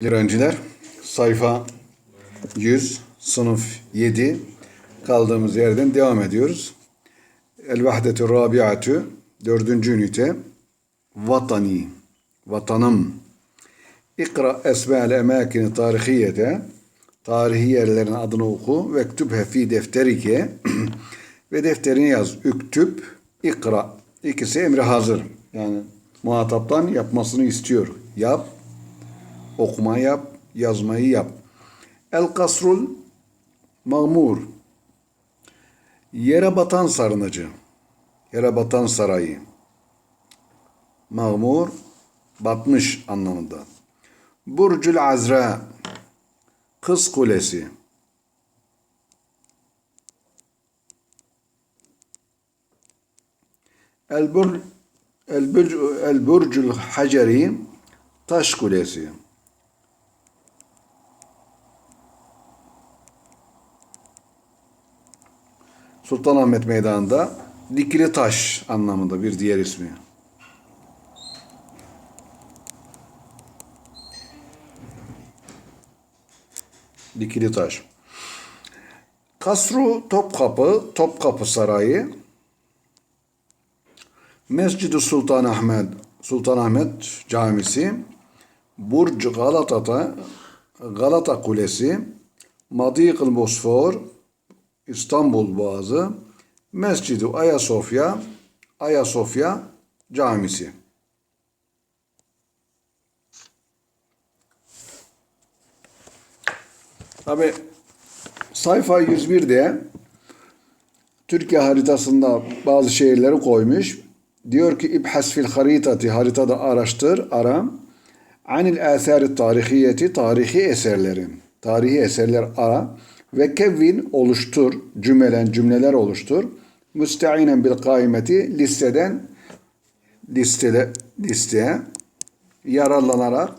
Öğrenciler sayfa 100 sınıf 7 kaldığımız yerden devam ediyoruz. El vahdetü rabiatü dördüncü ünite vatani vatanım İkra esma'l emakini tarihiyete tarihi yerlerin adını oku ve ektübhe fi defterike ve defterine yaz. Üktüb, ikra. İkisi emri hazır. Yani muhataptan yapmasını istiyor. Yap, okuma yap, yazmayı yap. El kasrul mağmur. Yere batan sarnıcı. Yere batan sarayı. Mağmur, batmış anlamında. Burcul Azra. Kız Kulesi. El Burcul Haceri Taş Kulesi. Sultanahmet Meydanı'nda dikili taş anlamında bir diğer ismi. Dikili taş. Kasru Topkapı, Topkapı Sarayı. Mescid-i Sultanahmet, Sultanahmet Camisi. Burç Galata'da Galata Kulesi. Madik-ı Bosfor, İstanbul Boğazı. Mescid-i Ayasofya, Ayasofya Camisi. Tabi sayfa 101'de Türkiye haritasında bazı şehirleri koymuş. Diyor ki İbhas fil haritati haritada araştır, ara. Anil asari tarihiyeti tarihi eserlerin. Tarihi eserler ara. Ve kevvin oluştur, cümlelen cümleler oluştur. Müsteinen bil kaimeti listeden listele, listeye yararlanarak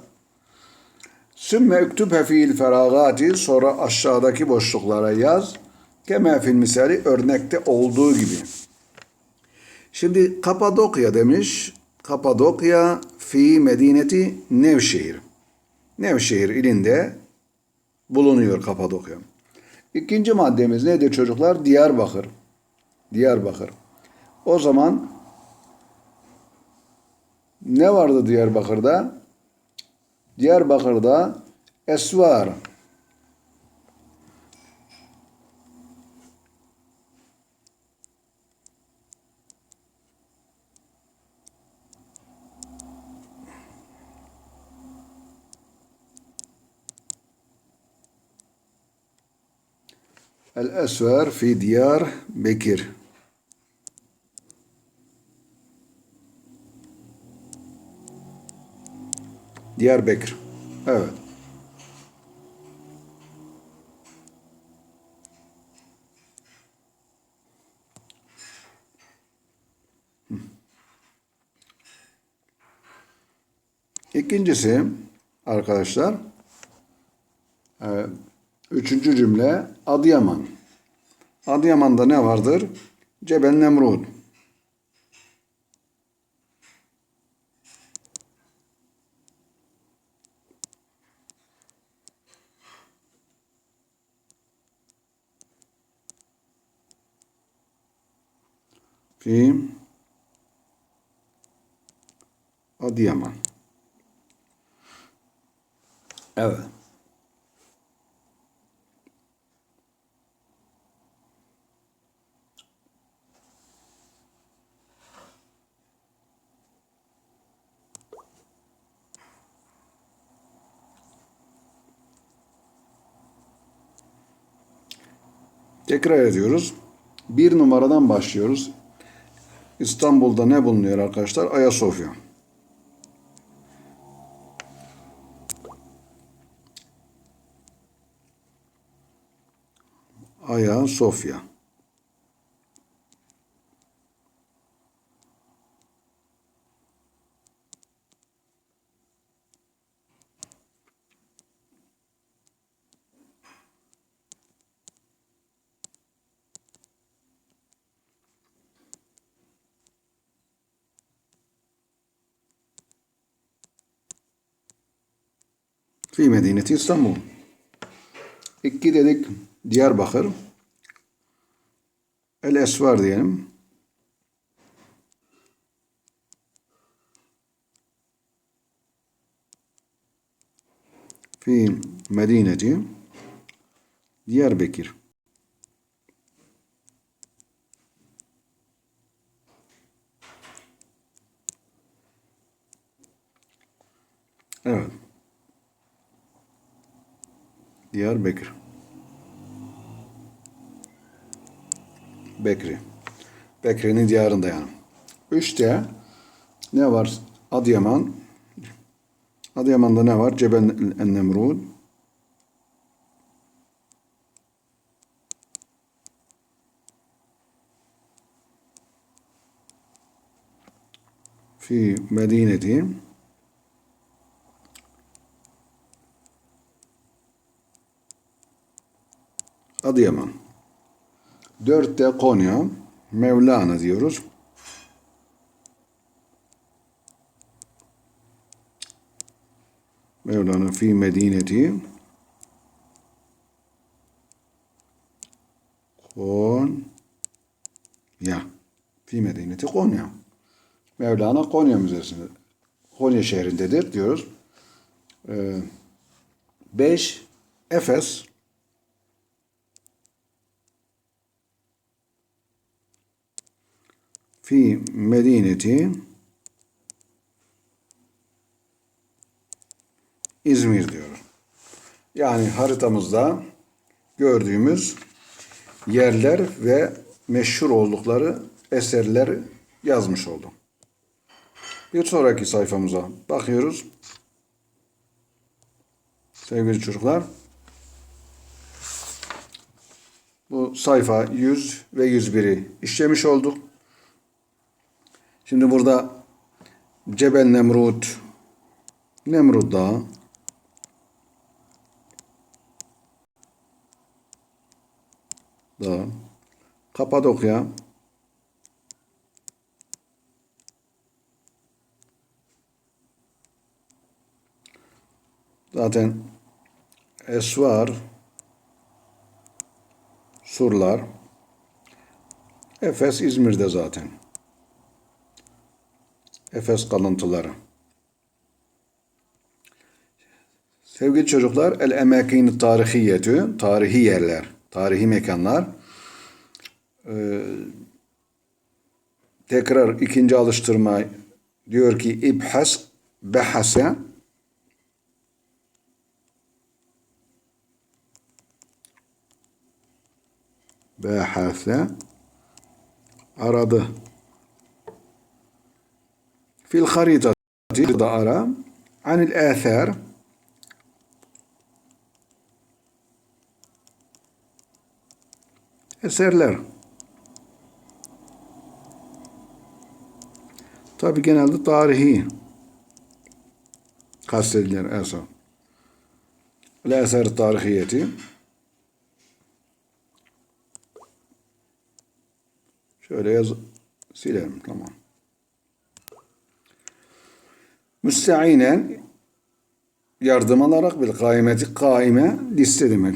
Sümme üktübhe fiil feragati sonra aşağıdaki boşluklara yaz. Kema fil misali örnekte olduğu gibi. Şimdi Kapadokya demiş. Kapadokya fi medineti Nevşehir. Nevşehir ilinde bulunuyor Kapadokya. İkinci maddemiz nedir çocuklar? Diyarbakır. Diyarbakır. O zaman ne vardı Diyarbakır'da? Diyarbakır'da esvar. El esvar fi diyar Bekir. Diyarbakır. Evet. İkincisi arkadaşlar e, üçüncü cümle Adıyaman. Adıyaman'da ne vardır? Cebel Nemrut. Fi Adıyaman. Evet. Tekrar ediyoruz. Bir numaradan başlıyoruz. İstanbul'da ne bulunuyor arkadaşlar? Ayasofya. Ayasofya. Fi Medineti İstanbul. İki dedik Diyarbakır. El Esvar diyelim. Fi Medineti Diyarbakır. Evet. Diyarbakır. Bekri. Bekri'nin diyarında yani. Üçte ne var? Adıyaman. Adıyaman'da ne var? Cebel Nemrud. في مدينة Adıyaman. Dörtte Konya, Mevlana diyoruz. Mevlana fi medineti Konya. Fi medineti Konya. Mevlana Konya Müzesi'nde. Konya şehrindedir diyoruz. Ee, beş, Efes. Fi medineti İzmir diyoruz. Yani haritamızda gördüğümüz yerler ve meşhur oldukları eserleri yazmış oldum. Bir sonraki sayfamıza bakıyoruz. Sevgili çocuklar. Bu sayfa 100 ve 101'i işlemiş olduk. Şimdi burada Cebel Nemrut, Nemrut Dağı, Dağı, Kapadokya, Zaten esvar, surlar, Efes İzmir'de zaten. Efes kalıntıları. Sevgili çocuklar, el emekin tarihiyetü, tarihi yerler, tarihi mekanlar. Ee, tekrar ikinci alıştırma diyor ki ibhas behase Behase aradı. Fil haritati da ara anil eser eserler. Tabi genelde tarihi kastedilir eser. El eser tarihiyeti Şöyle yaz silelim tamam. Müsteinen yardım alarak bir kaimeti kaime liste demek.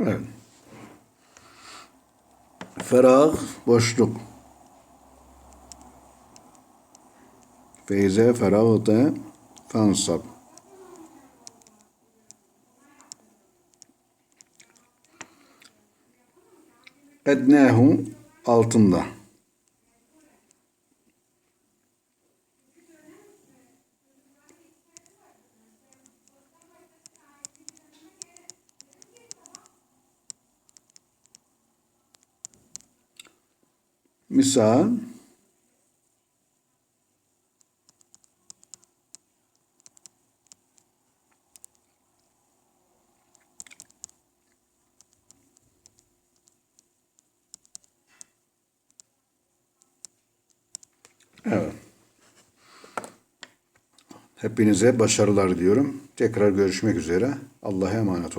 Evet. Ferah, boşluk. Feyze ferahte fansab. Ednehu altında. Misal Evet. Hepinize başarılar diyorum. Tekrar görüşmek üzere. Allah'a emanet olun.